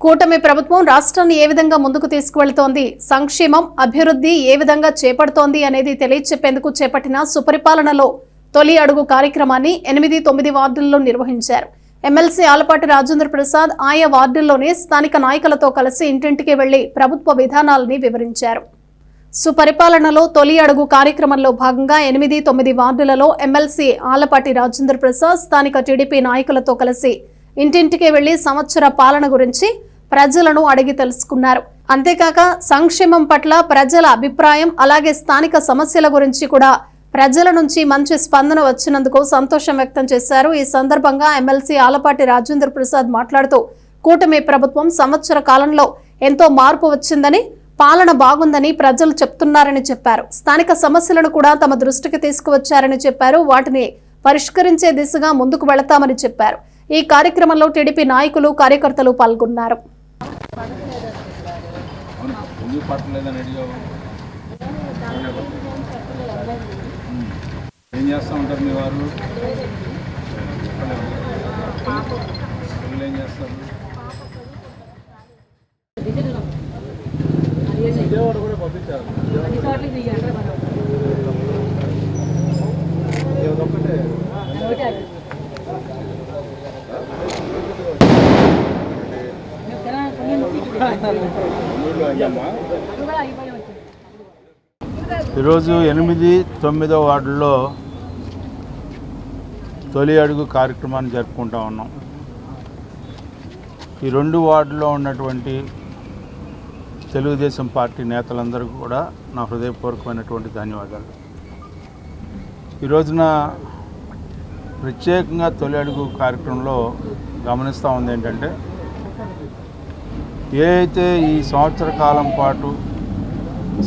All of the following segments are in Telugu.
కూటమి ప్రభుత్వం రాష్ట్రాన్ని ఏ విధంగా ముందుకు తీసుకువెళుతోంది సంక్షేమం అభివృద్ధి ఏ విధంగా చేపడుతోంది అనేది తెలియచెప్పేందుకు చేపట్టిన సుపరిపాలనలో తొలి అడుగు కార్యక్రమాన్ని ఎనిమిది తొమ్మిది వార్డుల్లో నిర్వహించారు. ఎమ్మెల్సీ ఆలపాటి రాజేంద్ర ప్రసాద్ ఆయా వార్డుల్లోనే స్థానిక నాయకులతో కలిసి ఇంటింటికి వెళ్ళి ప్రభుత్వ విధానాలని వివరించారు. సుపరిపాలనలో తొలి అడుగు కార్యక్రమంలో భాగంగా ఎనిమిది తొమ్మిది వార్డులలో ఎమ్మెల్సీ ఆలపాటి రాజేంద్ర ప్రసాద్ స్థానిక టీడీపీ నాయకులతో కలిసి ఇంటింటికి వెళ్ళి సంవత్సర పాలన గురించి ప్రజలను అడిగి తెలుసుకున్నారు. అంతేకాక సంక్షేమం పట్ల ప్రజల అభిప్రాయం అలాగే స్థానిక సమస్యల గురించి కూడా ప్రజల నుంచి మంచి స్పందన వచ్చినందుకు సంతోషం వ్యక్తం చేశారు. ఈ సందర్భంగా ఎమ్మెల్సీ ఆలపాటి రాజేంద్ర ప్రసాద్ మాట్లాడుతూ కూటమి ప్రభుత్వం సంవత్సర కాలంలో ఎంతో మార్పు వచ్చిందని పాలన బాగుందని ప్రజలు చెప్తున్నారని చెప్పారు. స్థానిక సమస్యలను కూడా తమ దృష్టికి తీసుకువచ్చారని చెప్పారు. వాటిని పరిష్కరించే దిశగా ముందుకు వెళతామని చెప్పారు. ఈ కార్యక్రమంలో టీడీపీ నాయకులు కార్యకర్తలు పాల్గొన్నారు. ఎందుకు పట్టలేదని అడిగావు. ఏం చేస్తూ ఉంటారు మీ వారు? పిల్లలు ఏం చేస్తారు? విజయవాడ కూడా పంపించారు ఇదొక్కటే ఈరోజు ఎనిమిది తొమ్మిదో వార్డుల్లో తొలి అడుగు కార్యక్రమాన్ని జరుపుకుంటా ఉన్నాం. ఈ రెండు వార్డులో ఉన్నటువంటి తెలుగుదేశం పార్టీ నేతలందరికీ కూడా నా హృదయపూర్వకమైనటువంటి ధన్యవాదాలు. ఈ రోజున ప్రత్యేకంగా తొలి అడుగు కార్యక్రమంలో గమనిస్తూ ఉంది ఏంటంటే ఏదైతే ఈ సంవత్సర కాలం పాటు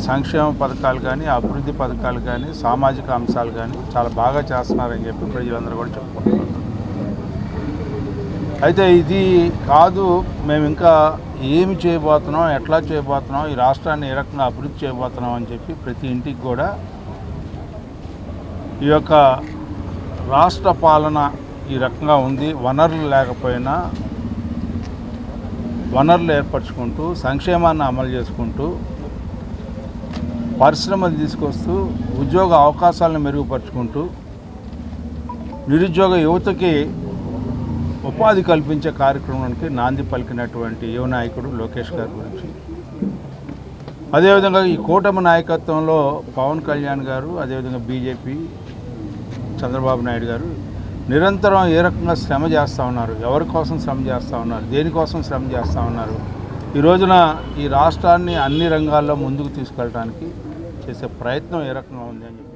సంక్షేమ పథకాలు కానీ అభివృద్ధి పథకాలు కానీ సామాజిక అంశాలు కానీ చాలా బాగా చేస్తున్నారని చెప్పి ప్రజలందరూ కూడా చెప్పుకుంటున్నారు. అయితే ఇది కాదు మేము ఇంకా ఏమి చేయబోతున్నాం ఎట్లా చేయబోతున్నాం ఈ రాష్ట్రాన్ని ఏ రకంగా అభివృద్ధి చేయబోతున్నాం అని చెప్పి ప్రతి ఇంటికి కూడా ఈ యొక్క రాష్ట్ర పాలన ఈ రకంగా ఉంది. వనరులు లేకపోయినా వనరులు ఏర్పరచుకుంటూ సంక్షేమాన్ని అమలు చేసుకుంటూ పరిశ్రమలు తీసుకొస్తూ ఉద్యోగ అవకాశాలను మెరుగుపరుచుకుంటూ నిరుద్యోగ యువతకి ఉపాధి కల్పించే కార్యక్రమానికి నాంది పలికినటువంటి యువ నాయకుడు లోకేష్ గారి గురించి. అదేవిధంగా ఈ కూటమి నాయకత్వంలో పవన్ కళ్యాణ్ గారు అదేవిధంగా బీజేపీ చంద్రబాబు నాయుడు గారు నిరంతరం ఏ రకంగా శ్రమ చేస్తూ ఉన్నారు? ఎవరి కోసం శ్రమ చేస్తూ ఉన్నారు? దేనికోసం శ్రమ చేస్తూ ఉన్నారు? ఈ రోజున ఈ రాష్ట్రాన్ని అన్ని రంగాల్లో ముందుకు తీసుకెళ్ళడానికి చేసే ప్రయత్నం ఏ రకంగా ఉంది అని చెప్పి